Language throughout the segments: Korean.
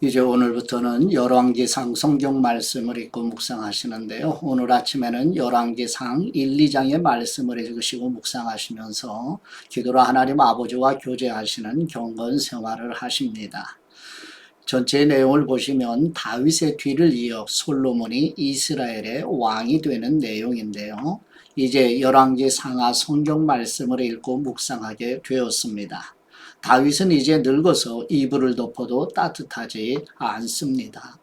이제 오늘부터는 열왕기상 성경 말씀을 읽고 묵상하시는데요. 오늘 아침에는 열왕기상 1, 2장의 말씀을 읽으시고 묵상하시면서 기도로 하나님 아버지와 교제하시는 경건 생활을 하십니다. 전체 내용을 보시면 다윗의 뒤를 이어 솔로몬이 이스라엘의 왕이 되는 내용인데요. 이제 열왕기 상하 성경 말씀을 읽고 묵상하게 되었습니다. 다윗은 이제 늙어서 이불을 덮어도 따뜻하지 않습니다.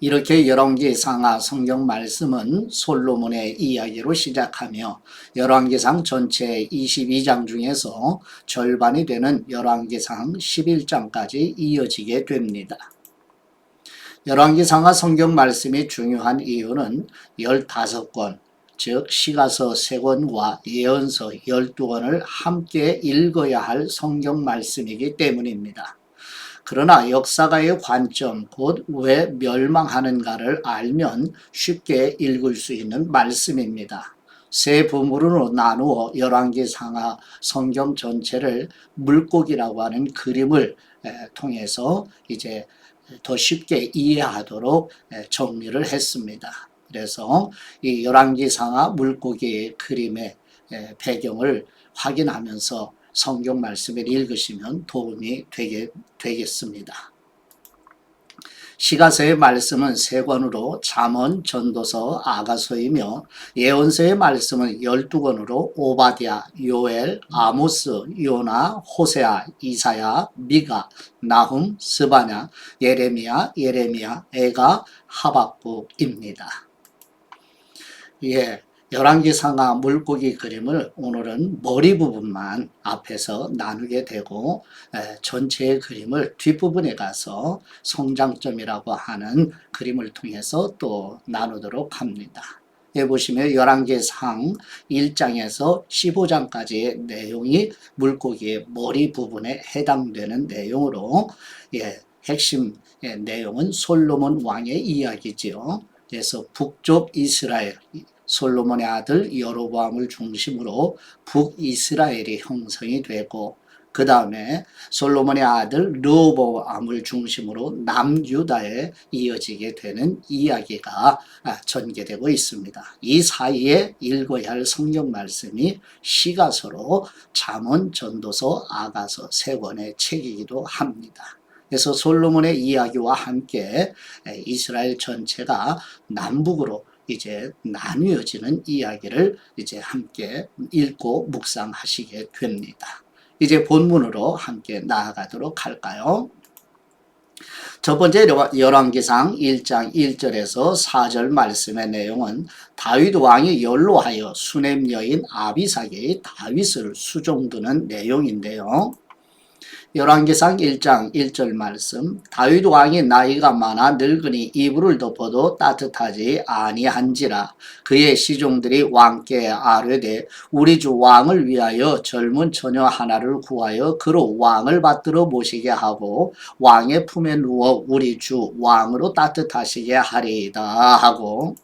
이렇게 열왕기 상하 성경 말씀은 솔로몬의 이야기로 시작하며 열왕기상 전체 22장 중에서 절반이 되는 열왕기상 11장까지 이어지게 됩니다. 열왕기상하 성경 말씀이 중요한 이유는 15권, 즉 시가서 3권과 예언서 12권을 함께 읽어야 할 성경 말씀이기 때문입니다. 그러나 역사가의 관점, 곧 왜 멸망하는가를 알면 쉽게 읽을 수 있는 말씀입니다. 세 부문으로 나누어 열왕기 상하 성경 전체를 물고기라고 하는 그림을 통해서 이제 더 쉽게 이해하도록 정리를 했습니다. 그래서 이 열왕기상하 물고기의 그림의 배경을 확인하면서 성경 말씀을 읽으시면 도움이 되게, 되겠습니다. 시가서의 말씀은 세 권으로 잠언, 전도서, 아가서이며 예언서의 말씀은 열두 권으로 오바디아, 요엘, 아모스, 요나, 호세아, 이사야, 미가, 나훔, 스바냐, 예레미야, 예레미야, 에가, 하박국입니다. 예, 열왕기 상하 물고기 그림을 오늘은 머리 부분만 앞에서 나누게 되고 에, 전체의 그림을 뒷부분에 가서 성장점이라고 하는 그림을 통해서 또 나누도록 합니다. 예, 보시면 열왕기상 1장에서 15장까지의 내용이 물고기의 머리 부분에 해당되는 내용으로 예, 핵심 의 내용은 솔로몬 왕의 이야기지요. 그래서 북쪽 이스라엘 솔로몬의 아들 여로보암을 중심으로 북이스라엘이 형성이 되고 그 다음에 솔로몬의 아들 르보암을 중심으로 남유다에 이어지게 되는 이야기가 전개되고 있습니다. 이 사이에 읽어야 할 성경 말씀이 시가서로 잠언, 전도서, 아가서 세 권의 책이기도 합니다. 그래서 솔로몬의 이야기와 함께 이스라엘 전체가 남북으로 이제 나뉘어지는 이야기를 이제 함께 읽고 묵상하시게 됩니다. 이제 본문으로 함께 나아가도록 할까요? 첫 번째 열왕기상 1장 1절에서 4절 말씀의 내용은 다윗 왕이 연로하여 수냄 여인 아비삭이 다윗을 수종드는 내용인데요. 열왕기상 1장 1절 말씀. 다윗 왕이 나이가 많아 늙으니 이불을 덮어도 따뜻하지 아니한지라. 그의 시종들이 왕께 아뢰되 우리 주 왕을 위하여 젊은 처녀 하나를 구하여 그로 왕을 받들어 모시게 하고 왕의 품에 누워 우리 주 왕으로 따뜻하시게 하리이다 하고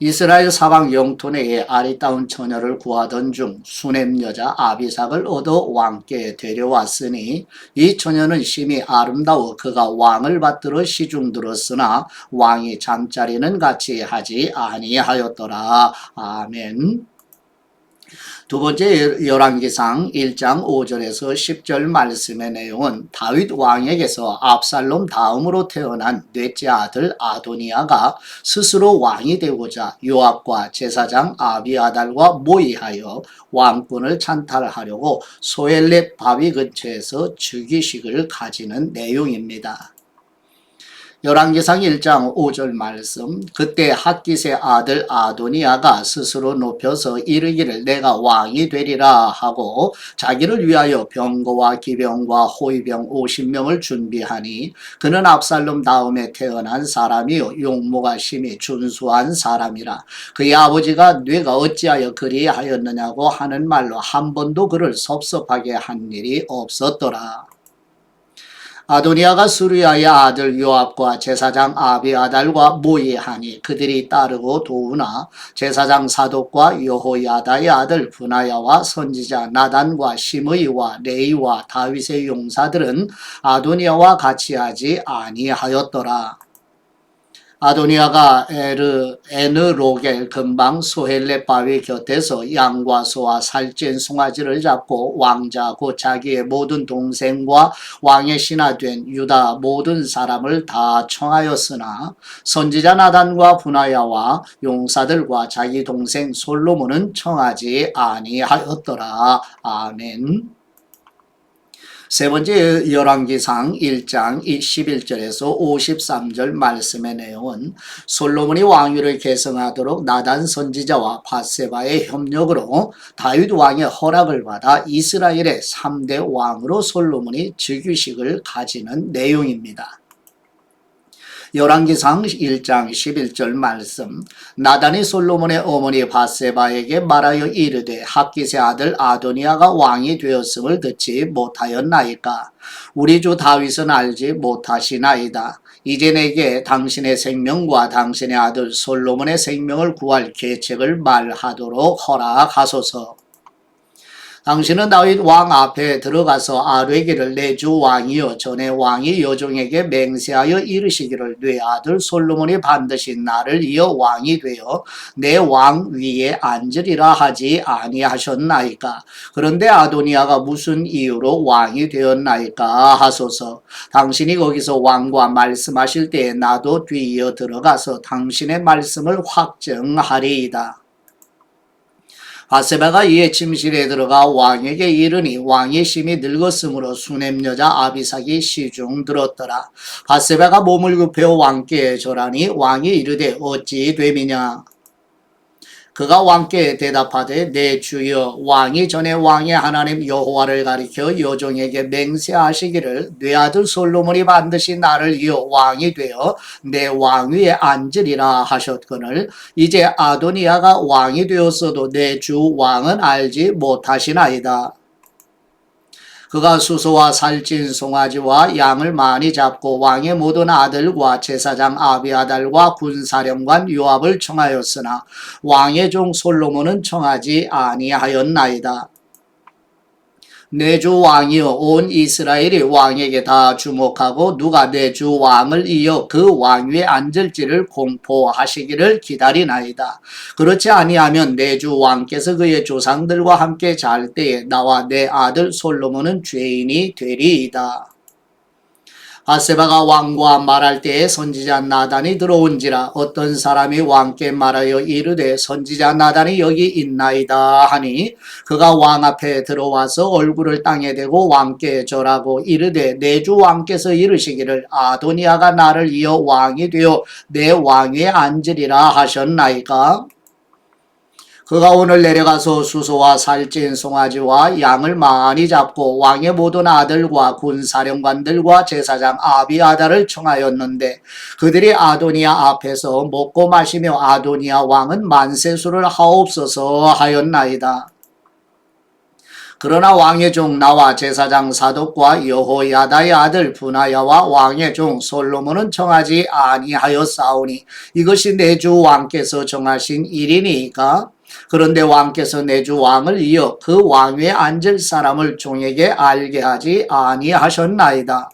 이스라엘 사방 영토 내에 아리따운 처녀를 구하던 중 수냄 여자 아비삭을 얻어 왕께 데려왔으니 이 처녀는 심히 아름다워 그가 왕을 받들어 시중 들었으나 왕이 잠자리는 같이 하지 아니하였더라. 아멘. 두 번째 열왕기상 1장 5절에서 10절 말씀의 내용은 다윗 왕에게서 압살롬 다음으로 태어난 넷째 아들 아도니아가 스스로 왕이 되고자 요압과 제사장 아비아달과 모의하여 왕권을 찬탈하려고 소엘렛 바위 근처에서 즉위식을 가지는 내용입니다. 열왕기상 1장 5절 말씀 그때 핫깃의 아들 아도니아가 스스로 높여서 이르기를 내가 왕이 되리라 하고 자기를 위하여 병거와 기병과 호위병 50명을 준비하니 그는 압살롬 다음에 태어난 사람이요 용모가 심히 준수한 사람이라 그의 아버지가 뇌가 어찌하여 그리하였느냐고 하는 말로 한 번도 그를 섭섭하게 한 일이 없었더라. 아도니아가 수리아의 아들 요압과 제사장 아비아달과 모의하니 그들이 따르고 도우나 제사장 사독과 여호야다의 아들 분하야와 선지자 나단과 시므이와 레이와 다윗의 용사들은 아도니아와 같이 하지 아니하였더라. 아도니아가 에르 에느로겔 근방 소헬레 바위 곁에서 양과 소와 살찐 송아지를 잡고 왕자 곧 자기의 모든 동생과 왕의 신하 된 유다 모든 사람을 다 청하였으나 선지자 나단과 분하야와 용사들과 자기 동생 솔로몬은 청하지 아니하였더라. 아멘. 세 번째 열왕기상 1장 11절에서 53절 말씀의 내용은 솔로몬이 왕위를 계승하도록 나단 선지자와 바세바의 협력으로 다윗 왕의 허락을 받아 이스라엘의 3대 왕으로 솔로몬이 즉위식을 가지는 내용입니다. 열왕기상 1장 11절 말씀. 나단이 솔로몬의 어머니 바세바에게 말하여 이르되 합기세 아들 아도니아가 왕이 되었음을 듣지 못하였나이까? 우리 주 다윗은 알지 못하시나이다. 이제 내게 당신의 생명과 당신의 아들 솔로몬의 생명을 구할 계책을 말하도록 허락하소서 당신은 다윗 왕 앞에 들어가서 아뢰기를 내 주 왕이여 전에 왕이 여종에게 맹세하여 이르시기를 내 아들 솔로몬이 반드시 나를 이어 왕이 되어 내 왕 위에 앉으리라 하지 아니하셨나이까? 그런데 아도니아가 무슨 이유로 왕이 되었나이까 하소서. 당신이 거기서 왕과 말씀하실 때에 나도 뒤이어 들어가서 당신의 말씀을 확정하리이다 바세바가 이에 침실에 들어가 왕에게 이르니 왕의 심이 늙었으므로 수냄 여자 아비삭이 시중 들었더라. 바세바가 몸을 굽혀 왕께 절하니 왕이 이르되 어찌 됨이냐. 그가 왕께 대답하되 내 주여 왕이 전에 왕의 하나님 여호와를 가리켜 여종에게 맹세하시기를 내 아들 솔로몬이 반드시 나를 이어 왕이 되어 내 왕위에 앉으리라 하셨거늘 이제 아도니아가 왕이 되었어도 내 주 왕은 알지 못하시나이다. 그가 수소와 살찐 송아지와 양을 많이 잡고 왕의 모든 아들과 제사장 아비아달과 군사령관 요압을 청하였으나 왕의 종 솔로몬은 청하지 아니하였나이다. 내주 왕이여 온 이스라엘이 왕에게 다 주목하고 누가 내주 왕을 이어 그 왕위에 앉을지를 공포하시기를 기다리나이다. 그렇지 아니하면 내주 왕께서 그의 조상들과 함께 잘 때에 나와 내 아들 솔로몬은 죄인이 되리이다. 바세바가 왕과 말할 때에 선지자 나단이 들어온지라 어떤 사람이 왕께 말하여 이르되 선지자 나단이 여기 있나이다 하니 그가 왕 앞에 들어와서 얼굴을 땅에 대고 왕께 절하고 이르되 내 주 왕께서 이르시기를 아도니아가 나를 이어 왕이 되어 내 왕위에 앉으리라 하셨나이까 그가 오늘 내려가서 수소와 살찐 송아지와 양을 많이 잡고 왕의 모든 아들과 군사령관들과 제사장 아비아다를 청하였는데 그들이 아도니아 앞에서 먹고 마시며 아도니아 왕은 만세수를 하옵소서 하였나이다. 그러나 왕의 종 나와 제사장 사독과 여호야다의 아들 분하야와 왕의 종 솔로몬은 정하지 아니하였사오니 이것이 내주 왕께서 정하신 일이니까 그런데 왕께서 내 주 왕을 이어 그 왕위에 앉을 사람을 종에게 알게 하지 아니하셨나이다.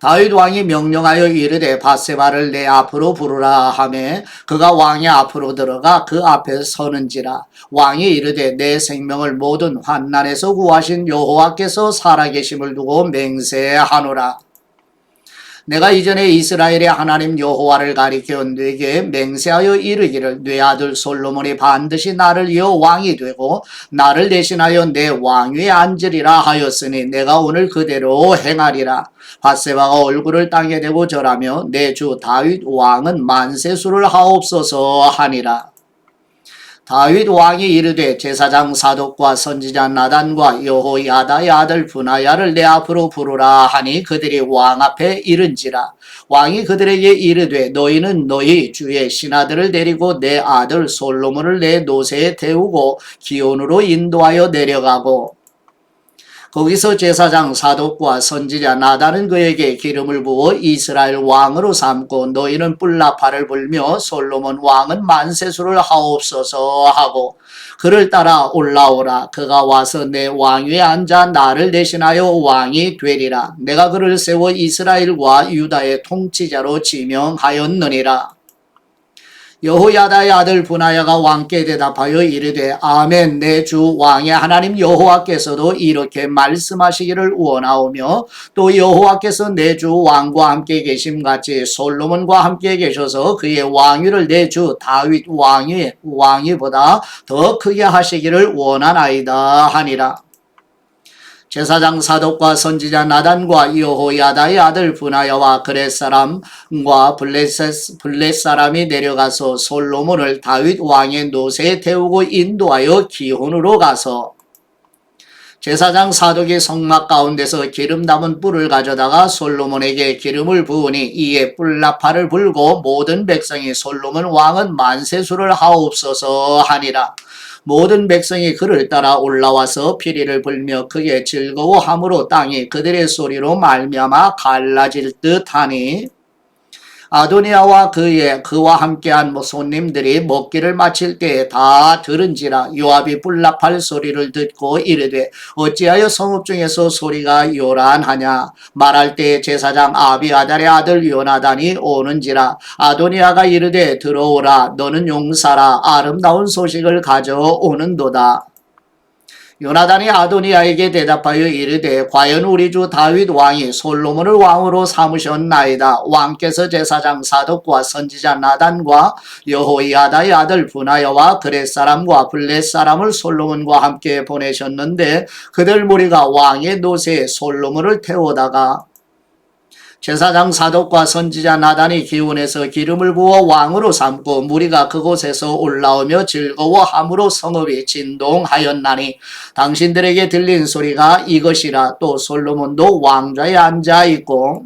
다윗 왕이 명령하여 이르되 바세바를 내 앞으로 부르라 하매 그가 왕의 앞으로 들어가 그 앞에 서는지라 왕이 이르되 내 생명을 모든 환난에서 구하신 여호와께서 살아계심을 두고 맹세하노라 내가 이전에 이스라엘의 하나님 여호와를 가리켜 네게 맹세하여 이르기를 네 아들 솔로몬이 반드시 나를 이어 왕이 되고 나를 대신하여 내 왕위에 앉으리라 하였으니 내가 오늘 그대로 행하리라. 바세바가 얼굴을 땅에 대고 절하며 내 주 다윗 왕은 만세수를 하옵소서 하니라. 다윗 왕이 이르되 제사장 사독과 선지자 나단과 여호야다의 아들 분하야를 내 앞으로 부르라 하니 그들이 왕 앞에 이른지라. 왕이 그들에게 이르되 너희는 너희 주의 신하들을 데리고 내 아들 솔로몬을 내 노새에 태우고 기온으로 인도하여 내려가고 거기서 제사장 사독과 선지자 나단은 그에게 기름을 부어 이스라엘 왕으로 삼고 너희는 뿔나파를 불며 솔로몬 왕은 만세수를 하옵소서 하고 그를 따라 올라오라. 그가 와서 내 왕위에 앉아 나를 대신하여 왕이 되리라. 내가 그를 세워 이스라엘과 유다의 통치자로 지명하였느니라 여호야다의 아들 분하야가 왕께 대답하여 이르되 아멘 내 주 왕의 하나님 여호와께서도 이렇게 말씀하시기를 원하오며 또 여호와께서 내 주 왕과 함께 계심 같이 솔로몬과 함께 계셔서 그의 왕위를 내 주 다윗 왕위 왕위보다 더 크게 하시기를 원하나이다 하니라 제사장 사독과 선지자 나단과 여호야다의 아들 분하야와 그렛 사람과 블레셋 블렛 사람이 내려가서 솔로몬을 다윗 왕의 노새에 태우고 인도하여 기혼으로 가서 제사장 사독이 성막 가운데서 기름 담은 뿔을 가져다가 솔로몬에게 기름을 부으니 이에 뿔나팔을 불고 모든 백성이 솔로몬 왕은 만세수를 하옵소서 하니라. 모든 백성이 그를 따라 올라와서 피리를 불며 크게 즐거워함으로 땅이 그들의 소리로 말미암아 갈라질 듯하니 아도니아와 그의 그와 함께한 뭐 손님들이 먹기를 마칠 때에 다 들은지라 요압이 뿔나팔 소리를 듣고 이르되 어찌하여 성읍 중에서 소리가 요란하냐? 말할 때 제사장 아비아달의 아들 요나단이 오는지라 아도니아가 이르되 들어오라. 너는 용사라. 아름다운 소식을 가져오는도다 요나단이 아도니아에게 대답하여 이르되 과연 우리 주 다윗 왕이 솔로몬을 왕으로 삼으셨나이다. 왕께서 제사장 사독과 선지자 나단과 여호야다의 아들 분하여와 그렛 사람과 블렛 사람을 솔로몬과 함께 보내셨는데 그들 무리가 왕의 노새에 솔로몬을 태우다가 제사장 사독과 선지자 나단이 기운에서 기름을 부어 왕으로 삼고 무리가 그곳에서 올라오며 즐거워함으로 성읍이 진동하였나니 당신들에게 들린 소리가 이것이라. 또 솔로몬도 왕좌에 앉아 있고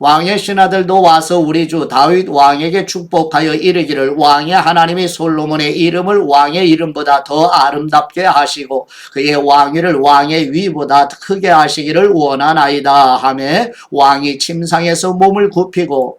왕의 신하들도 와서 우리 주 다윗 왕에게 축복하여 이르기를 왕의 하나님이 솔로몬의 이름을 왕의 이름보다 더 아름답게 하시고 그의 왕위를 왕의 위보다 크게 하시기를 원하나이다 하매 왕이 침상에서 몸을 굽히고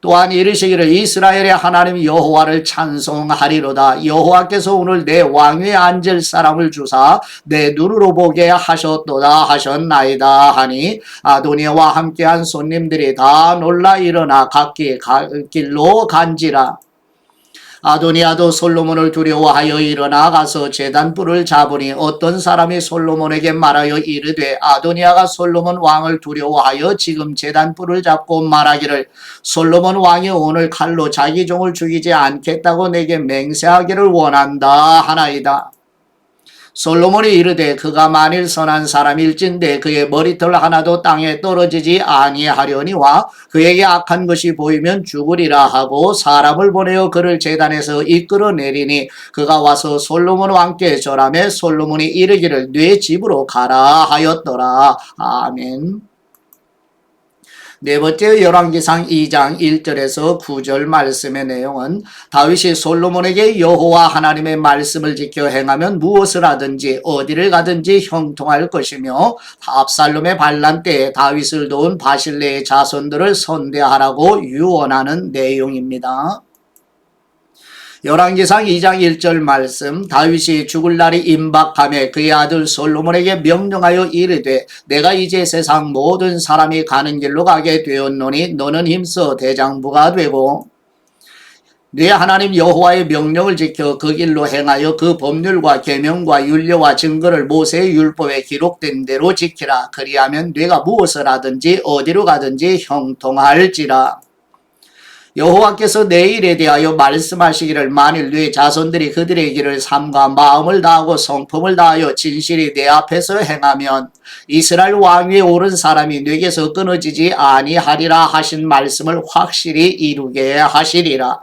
또한 이르시기를 이스라엘의 하나님 여호와를 찬송하리로다. 여호와께서 오늘 내 왕위에 앉을 사람을 주사 내 눈으로 보게 하셨도다 하셨나이다 하니 아도니아와 함께한 손님들이 다 놀라 일어나 각기 갈 길로 간지라. 아도니아도 솔로몬을 두려워하여 일어나 가서 제단 뿔을 잡으니 어떤 사람이 솔로몬에게 말하여 이르되 아도니아가 솔로몬 왕을 두려워하여 지금 제단 뿔을 잡고 말하기를 솔로몬 왕이 오늘 칼로 자기 종을 죽이지 않겠다고 내게 맹세하기를 원한다 하나이다. 솔로몬이 이르되 그가 만일 선한 사람일진데 그의 머리털 하나도 땅에 떨어지지 아니하려니와 그에게 악한 것이 보이면 죽으리라 하고 사람을 보내어 그를 재단에서 이끌어내리니 그가 와서 솔로몬 왕께 절하며 솔로몬이 이르기를 네 집으로 가라 하였더라 아멘. 네 번째 열왕기상 2장 1절에서 9절 말씀의 내용은 다윗이 솔로몬에게 여호와 하나님의 말씀을 지켜 행하면 무엇을 하든지 어디를 가든지 형통할 것이며 압살롬의 반란 때에 다윗을 도운 바실레의 자손들을 선대하라고 유언하는 내용입니다. 열왕기상 2장 1절 말씀 다윗이 죽을 날이 임박함에 그의 아들 솔로몬에게 명령하여 이르되 내가 이제 세상 모든 사람이 가는 길로 가게 되었노니 너는 힘써 대장부가 되고 네 하나님 여호와의 명령을 지켜 그 길로 행하여 그 법률과 계명과 윤례와 증거를 모세의 율법에 기록된 대로 지키라. 그리하면 네가 무엇을 하든지 어디로 가든지 형통할지라 여호와께서 내 일에 대하여 말씀하시기를 만일 네 자손들이 그들의 길을 삼가 마음을 다하고 성품을 다하여 진실이 내 앞에서 행하면 이스라엘 왕위에 오른 사람이 네게서 끊어지지 아니하리라 하신 말씀을 확실히 이루게 하시리라.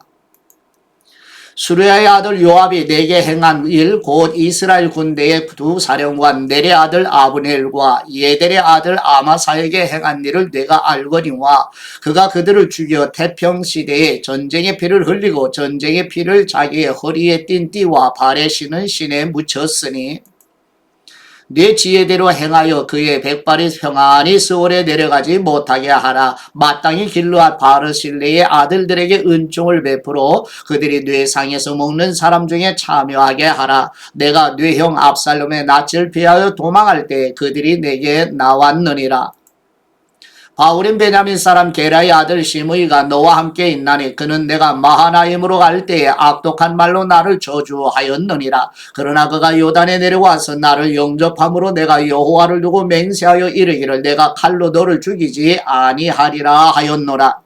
수르야의 아들 요압이 내게 행한 일 곧 이스라엘 군대의 두 사령관 넬의 아들 아브넬과 예델의 아들 아마사에게 행한 일을 내가 알거니와 그가 그들을 죽여 태평 시대에 전쟁의 피를 흘리고 전쟁의 피를 자기의 허리에 띤 띠와 발에 신은 신에 묻혔으니 내 지혜대로 행하여 그의 백발이 평안히 스월에 내려가지 못하게 하라. 마땅히 길루앗 바르실레의 아들들에게 은총을 베풀어 그들이 뇌상에서 먹는 사람 중에 참여하게 하라. 내가 뇌형 압살롬의 낯을 피하여 도망할 때 그들이 내게 나왔느니라. 바울은 베냐민 사람 게라의 아들 시므이가 너와 함께 있나니 그는 내가 마하나임으로 갈 때에 악독한 말로 나를 저주하였느니라. 그러나 그가 요단에 내려와서 나를 영접함으로 내가 여호와를 두고 맹세하여 이르기를 내가 칼로 너를 죽이지 아니하리라 하였노라.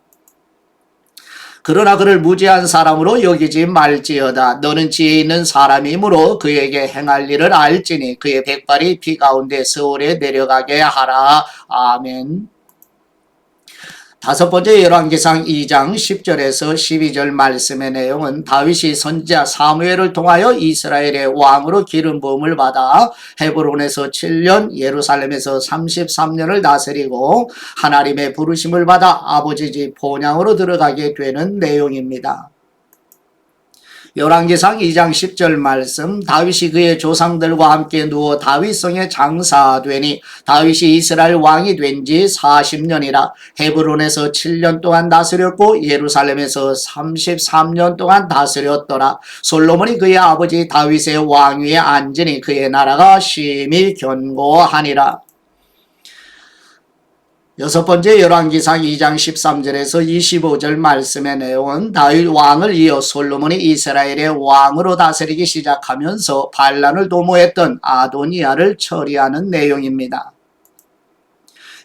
그러나 그를 무지한 사람으로 여기지 말지어다. 너는 지혜 있는 사람이므로 그에게 행할 일을 알지니 그의 백발이 비 가운데 서울에 내려가게 하라. 아멘. 다섯 번째 열왕기상 2장 10절에서 12절 말씀의 내용은 다윗이 선지자 사무엘을 통하여 이스라엘의 왕으로 기름 부음을 받아 헤브론에서 7년 예루살렘에서 33년을 다스리고 하나님의 부르심을 받아 아버지 집 본향으로 들어가게 되는 내용입니다. 열왕기상 2장 10절 말씀 다윗이 그의 조상들과 함께 누워 다윗성에 장사되니 다윗이 이스라엘 왕이 된 지 40년이라 헤브론에서 7년 동안 다스렸고 예루살렘에서 33년 동안 다스렸더라. 솔로몬이 그의 아버지 다윗의 왕위에 앉으니 그의 나라가 심히 견고하니라 여섯 번째 열왕기상 2장 13절에서 25절 말씀의 내용은 다윗 왕을 이어 솔로몬이 이스라엘의 왕으로 다스리기 시작하면서 반란을 도모했던 아도니아를 처리하는 내용입니다.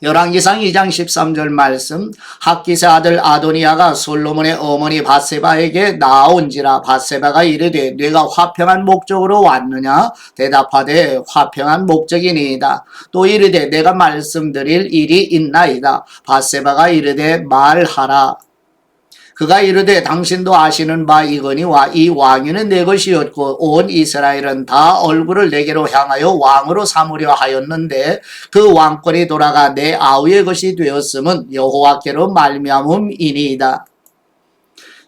열왕기상 2장 13절 말씀 학기세 아들 아도니아가 솔로몬의 어머니 바세바에게 나온지라 바세바가 이르되 내가 화평한 목적으로 왔느냐? 대답하되 화평한 목적이니이다. 또 이르되 내가 말씀드릴 일이 있나이다. 바세바가 이르되 말하라 그가 이르되 당신도 아시는 바 이거니와 이 왕위는 내 것이었고 온 이스라엘은 다 얼굴을 내게로 향하여 왕으로 삼으려 하였는데 그 왕권이 돌아가 내 아우의 것이 되었음은 여호와께로 말미암음이니이다.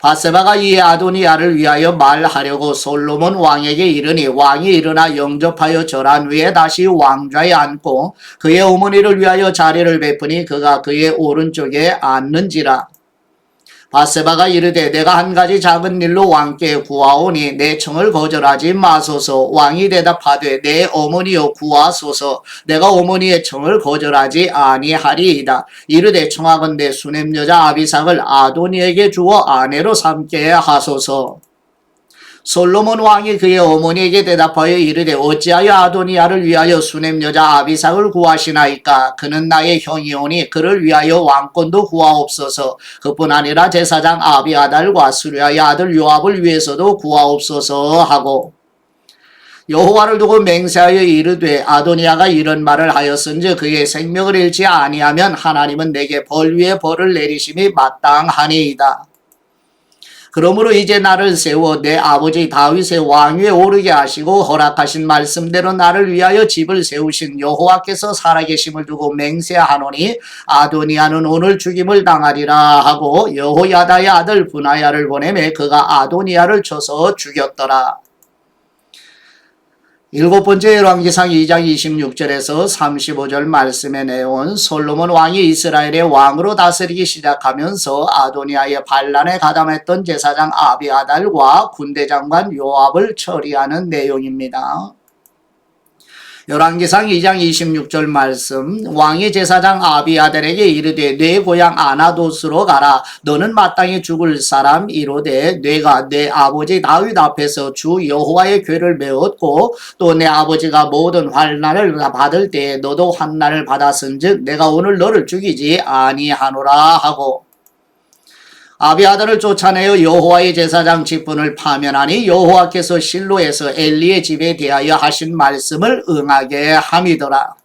바세바가 이 아도니아를 위하여 말하려고 솔로몬 왕에게 이르니 왕이 일어나 영접하여 절한 후에 다시 왕좌에 앉고 그의 어머니를 위하여 자리를 베푸니 그가 그의 오른쪽에 앉는지라. 바세바가 이르되 내가 한 가지 작은 일로 왕께 구하오니 내 청을 거절하지 마소서. 왕이 대답하되 내 어머니여 구하소서. 내가 어머니의 청을 거절하지 아니하리이다. 이르되 청하건대 수냄 여자 아비삭을 아도니에게 주어 아내로 삼게 하소서 솔로몬 왕이 그의 어머니에게 대답하여 이르되 어찌하여 아도니아를 위하여 수냄 여자 아비삭을 구하시나이까? 그는 나의 형이오니 그를 위하여 왕권도 구하옵소서. 그뿐 아니라 제사장 아비아달과 수리아의 아들 요압을 위해서도 구하옵소서 하고. 여호와를 두고 맹세하여 이르되 아도니아가 이런 말을 하였은즉 그의 생명을 잃지 아니하면 하나님은 내게 벌 위에 벌을 내리심이 마땅하니이다. 그러므로 이제 나를 세워 내 아버지 다윗의 왕위에 오르게 하시고 허락하신 말씀대로 나를 위하여 집을 세우신 여호와께서 살아계심을 두고 맹세하노니 아도니아는 오늘 죽임을 당하리라 하고 여호야다의 아들 분하야를 보내매 그가 아도니아를 쳐서 죽였더라. 일곱 번째 열왕기상 2장 26절에서 35절 말씀의 내용은 솔로몬 왕이 이스라엘의 왕으로 다스리기 시작하면서 아도니아의 반란에 가담했던 제사장 아비아달과 군대 장관 요압을 처리하는 내용입니다. 열왕기상 2장 26절 말씀 왕이 제사장 아비아델에게 이르되 내 고향 아나도스로 가라. 너는 마땅히 죽을 사람 이로되 내가 내 아버지 다윗 앞에서 주 여호와의 괴를 메웠고 또 내 아버지가 모든 환난을 받을 때에 너도 환난을 받았은즉 내가 오늘 너를 죽이지 아니하노라 하고 아비아들을 쫓아내어 여호와의 제사장 직분을 파면하니 여호와께서 실로에서 엘리의 집에 대하여 하신 말씀을 응하게 함이더라.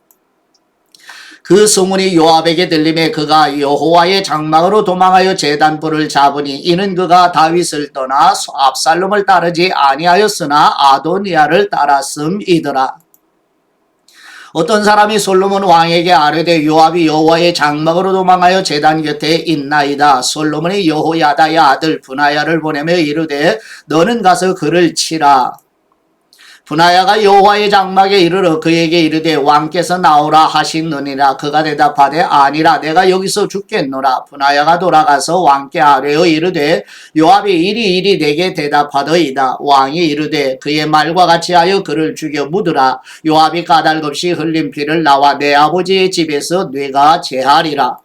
그 소문이 요압에게 들림에 그가 여호와의 장막으로 도망하여 제단불을 잡으니 이는 그가 다윗을 떠나 압살롬을 따르지 아니하였으나 아도니아를 따랐음이더라. 어떤 사람이 솔로몬 왕에게 아뢰되 요압이 여호와의 장막으로 도망하여 제단 곁에 있나이다. 솔로몬이 여호야다의 아들 분하야를 보내며 이르되 너는 가서 그를 치라. 분하야가 여호와의 장막에 이르러 그에게 이르되 왕께서 나오라 하시느니라. 그가 대답하되 아니라 내가 여기서 죽겠노라. 분하야가 돌아가서 왕께 아뢰어 이르되 요압이 이리 이리 내게 대답하더이다. 왕이 이르되 그의 말과 같이 하여 그를 죽여 묻으라. 요압이 까닭없이 흘린 피를 나와 내 아버지의 집에서 뇌가 제하리라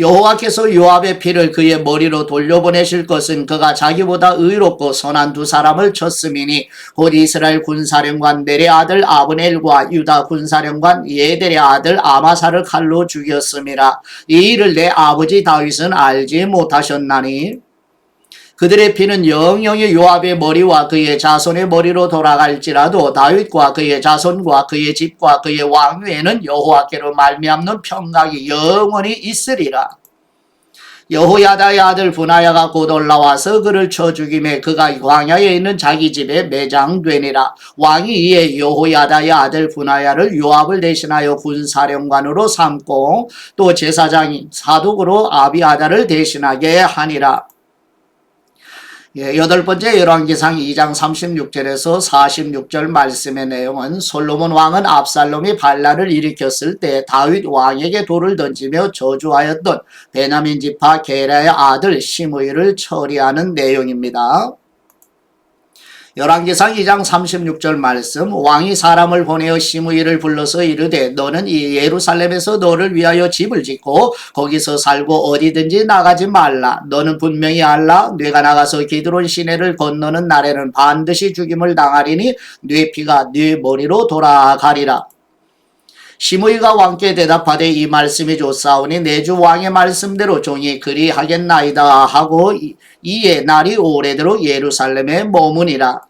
여호와께서 요압의 피를 그의 머리로 돌려보내실 것은 그가 자기보다 의롭고 선한 두 사람을 쳤음이니 곧 이스라엘 군사령관 넬의 아들 아브넬과 유다 군사령관 예델의 아들 아마사를 칼로 죽였음이라 이 일을 내 아버지 다윗은 알지 못하셨나니 그들의 피는 영영이 요압의 머리와 그의 자손의 머리로 돌아갈지라도 다윗과 그의 자손과 그의 집과 그의 왕위에는 여호와께로 말미암는 평강이 영원히 있으리라. 여호야다의 아들 분하야가 곧 올라와서 그를 쳐 죽임에 그가 광야에 있는 자기 집에 매장되니라. 왕이 이에 여호야다의 아들 분하야를 요압을 대신하여 군사령관으로 삼고 또 제사장이 사독으로 아비아다를 대신하게 하니라. 예, 여덟 번째 열왕기상 2장 36절에서 46절 말씀의 내용은 솔로몬 왕은 압살롬이 반란을 일으켰을 때 다윗 왕에게 돌을 던지며 저주하였던 베냐민 지파 게라의 아들 시므이를 처리하는 내용입니다. 열왕기상 2장 36절 말씀 왕이 사람을 보내어 시므이를 불러서 이르되 너는 이 예루살렘에서 너를 위하여 집을 짓고 거기서 살고 어디든지 나가지 말라. 너는 분명히 알라. 뇌가 나가서 기드론 시내를 건너는 날에는 반드시 죽임을 당하리니 뇌 피가 뇌 머리로 돌아가리라. 시므이가 왕께 대답하되 이 말씀이 좋사오니 내주 왕의 말씀대로 종이 그리하겠나이다 하고 이- 이에 날이 오래도록 예루살렘에 머무니라.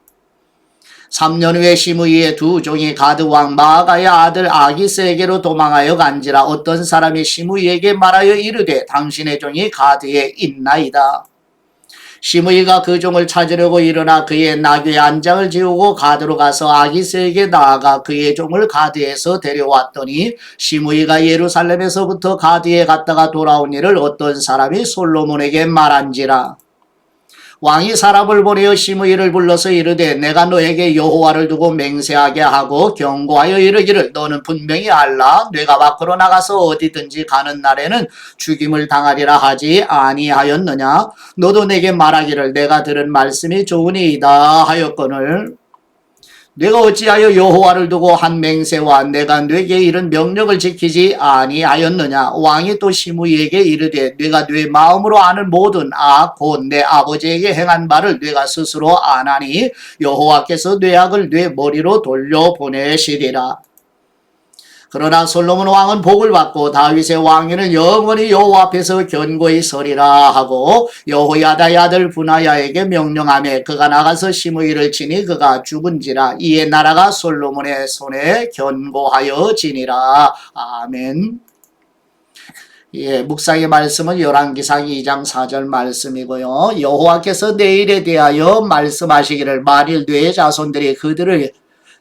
3년 후에 시므이의 두 종이 가드 왕 마아가의 아들 아기스에게로 도망하여 간지라 어떤 사람이 시므이에게 말하여 이르되 당신의 종이 가드에 있나이다. 시므이가 그 종을 찾으려고 일어나 그의 나귀의 안장을 지우고 가드로 가서 아기스에게 나아가 그의 종을 가드에서 데려왔더니 시므이가 예루살렘에서부터 가드에 갔다가 돌아온 일을 어떤 사람이 솔로몬에게 말한지라. 왕이 사람을 보내어 시므이를 불러서 이르되 내가 너에게 여호와를 두고 맹세하게 하고 경고하여 이르기를 너는 분명히 알라. 내가 밖으로 나가서 어디든지 가는 날에는 죽임을 당하리라 하지 아니하였느냐? 너도 내게 말하기를 내가 들은 말씀이 좋으니이다 하였거늘 내가 어찌하여 여호와를 두고 한 맹세와 내가 네게 이른 명령을 지키지 아니하였느냐? 왕이 또 시므이에게 이르되 네가 네 마음으로 아는 모든 악곧 내 아버지에게 행한 바를 네가 스스로 아나니 여호와께서 네 악을 네 머리로 돌려 보내시리라 그러나 솔로몬 왕은 복을 받고 다윗의 왕위는 영원히 여호와 앞에서 견고히 서리라 하고 여호야다의 아들 분하야에게 명령하며 그가 나가서 시므이를 치니 그가 죽은지라 이에 나라가 솔로몬의 손에 견고하여 지니라 아멘. 예, 묵상의 말씀은 열왕기상 2장 4절 말씀이고요. 여호와께서 내일에 대하여 말씀하시기를 만일 뇌 자손들이 그들을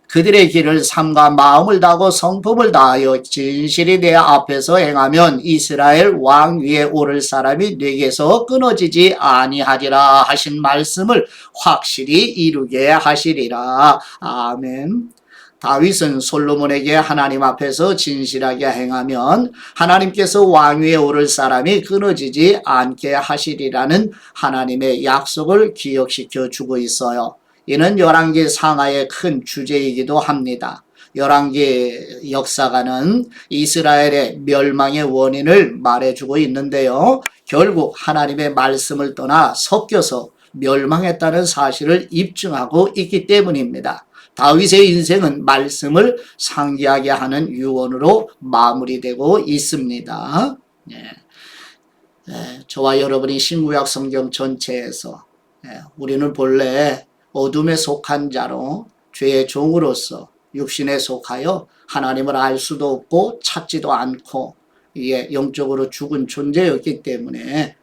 그들의 길을 삼가 마음을 다하고 성품을 다하여 진실이 내 앞에서 행하면 이스라엘 왕 위에 오를 사람이 내게서 끊어지지 아니하리라 하신 말씀을 확실히 이루게 하시리라. 아멘. 다윗은 솔로몬에게 하나님 앞에서 진실하게 행하면 하나님께서 왕위에 오를 사람이 끊어지지 않게 하시리라는 하나님의 약속을 기억시켜 주고 있어요. 이는 열왕기 상하의 큰 주제이기도 합니다. 열왕기 역사가는 이스라엘의 멸망의 원인을 말해주고 있는데요. 결국 하나님의 말씀을 떠나 섞여서 멸망했다는 사실을 입증하고 있기 때문입니다. 다윗의 인생은 말씀을 상기하게 하는 유언으로 마무리되고 있습니다. 예. 예, 저와 여러분이 신구약 성경 전체에서 예, 우리는 본래 어둠에 속한 자로 죄의 종으로서 육신에 속하여 하나님을 알 수도 없고 찾지도 않고 이게 영적으로 죽은 존재였기 때문에 에,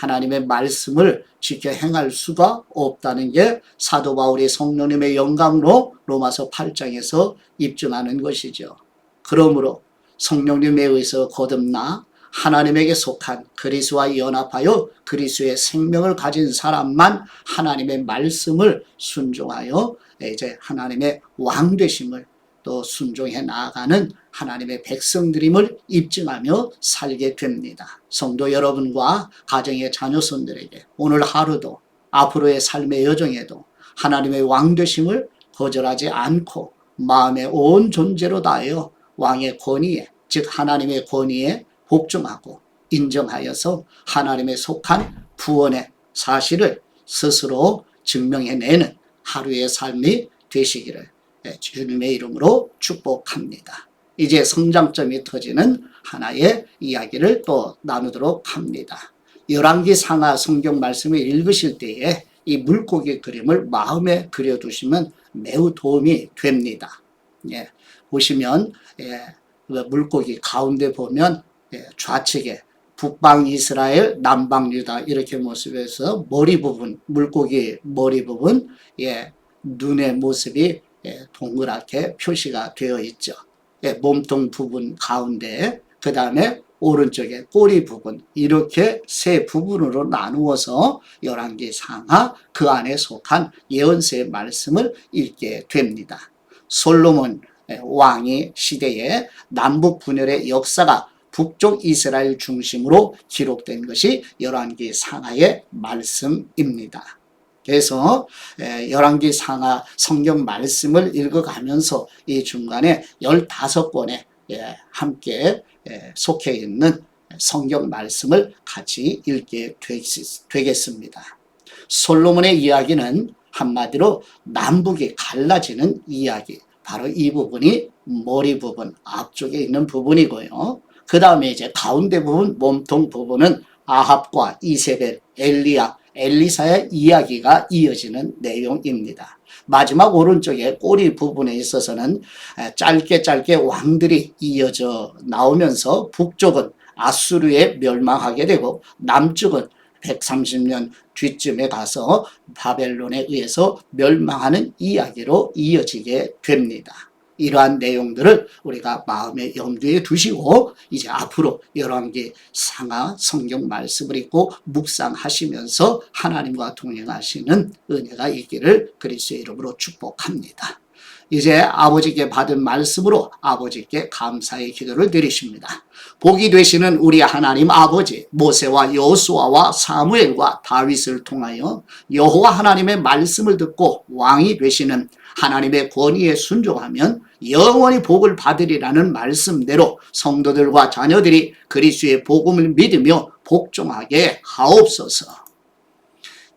하나님의 말씀을 지켜 행할 수가 없다는 게 사도 바울이 성령님의 영광으로 로마서 8장에서 입증하는 것이죠. 그러므로 성령님에 의해서 거듭나 하나님에게 속한 그리스와 연합하여 그리스의 생명을 가진 사람만 하나님의 말씀을 순종하여 이제 하나님의 왕 되심을 또 순종해 나아가는 하나님의 백성들임을 입증하며 살게 됩니다. 성도 여러분과 가정의 자녀손들에게 오늘 하루도 앞으로의 삶의 여정에도 하나님의 왕 되심을 거절하지 않고 마음의 온 존재로 다하여 왕의 권위에 즉 하나님의 권위에 복종하고 인정하여서 하나님의 속한 구원의 사실을 스스로 증명해내는 하루의 삶이 되시기를 예, 주님의 이름으로 축복합니다. 이제 성장점이 터지는 하나의 이야기를 또 나누도록 합니다. 열왕기 상하 성경 말씀을 읽으실 때에 이 물고기 그림을 마음에 그려두시면 매우 도움이 됩니다. 예, 보시면 예, 그 물고기 가운데 보면 예, 좌측에 북방 이스라엘, 남방 유다 이렇게 모습에서 머리 부분, 물고기 머리 부분, 예, 눈의 모습이 예, 동그랗게 표시가 되어 있죠. 예, 몸통 부분 가운데, 그 다음에 오른쪽에 꼬리 부분 이렇게 세 부분으로 나누어서 열왕기 상하 그 안에 속한 예언서의 말씀을 읽게 됩니다. 솔로몬 예, 왕의 시대에 남북 분열의 역사가 북쪽 이스라엘 중심으로 기록된 것이 열왕기 상하의 말씀입니다. 그래서 에, 열왕기 상하 성경 말씀을 읽어가면서 이 중간에 15권에 예, 함께 예, 속해 있는 성경 말씀을 같이 읽게 되겠- 되겠습니다. 솔로몬의 이야기는 한마디로 남북이 갈라지는 이야기. 바로 이 부분이 머리 부분, 앞쪽에 있는 부분이고요. 그 다음에 이제 가운데 부분, 몸통 부분은 아합과 이세벨, 엘리야, 엘리사의 이야기가 이어지는 내용입니다. 마지막 오른쪽에 꼬리 부분에 있어서는 에, 짧게 짧게 왕들이 이어져 나오면서 북쪽은 아수르에 멸망하게 되고 남쪽은 130년 뒤쯤에 가서 바벨론에 의해서 멸망하는 이야기로 이어지게 됩니다. 이러한 내용들을 우리가 마음에 염두에 두시고 이제 앞으로 열왕기 상하 성경 말씀을 읽고 묵상하시면서 하나님과 동행하시는 은혜가 있기를 그리스도의 이름으로 축복합니다. 이제 아버지께 받은 말씀으로 아버지께 감사의 기도를 드리십니다. 복이 되시는 우리 하나님 아버지 모세와 여호수아와 사무엘과 다윗을 통하여 여호와 하나님의 말씀을 듣고 왕이 되시는 하나님의 권위에 순종하면 영원히 복을 받으리라는 말씀대로 성도들과 자녀들이 그리스도의 복음을 믿으며 복종하게 하옵소서.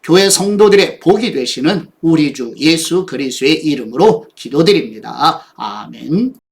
교회 성도들의 복이 되시는 우리 주 예수 그리스도의 이름으로 기도드립니다. 아멘.